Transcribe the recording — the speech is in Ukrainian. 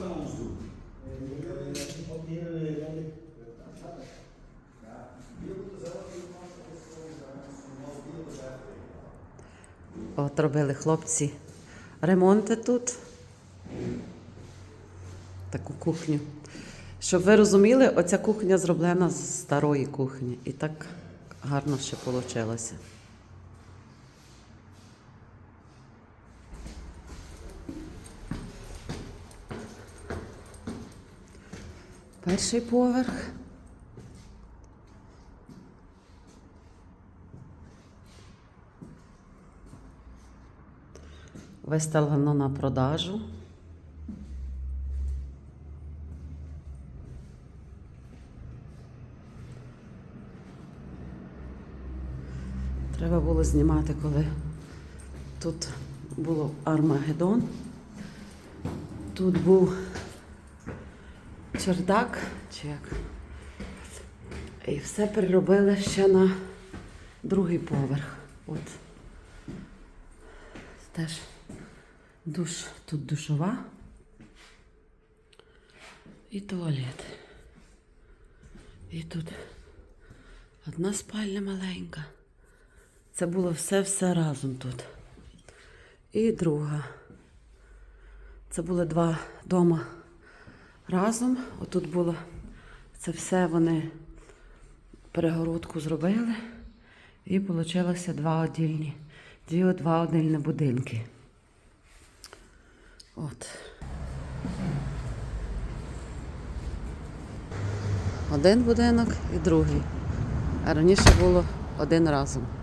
за Мусу. От робили хлопці ремонти тут. Таку кухню. Щоб ви розуміли, оця кухня зроблена з старої кухні. І так гарно ще вийшло. Перший поверх. Виставлено на продажу. Треба було знімати, коли тут було Армагеддон. Тут був чердак, чи як. І все переробили ще на другий поверх. От. Теж душ, тут душова і туалет. І тут одна спальня маленька. Це було все-все разом тут. І друга. Це були два дома разом. Отут було це все вони перегородку зробили. І вийшло два отдільні, дві два отдільні будинки. От. Один будинок і другий. А раніше було один разом.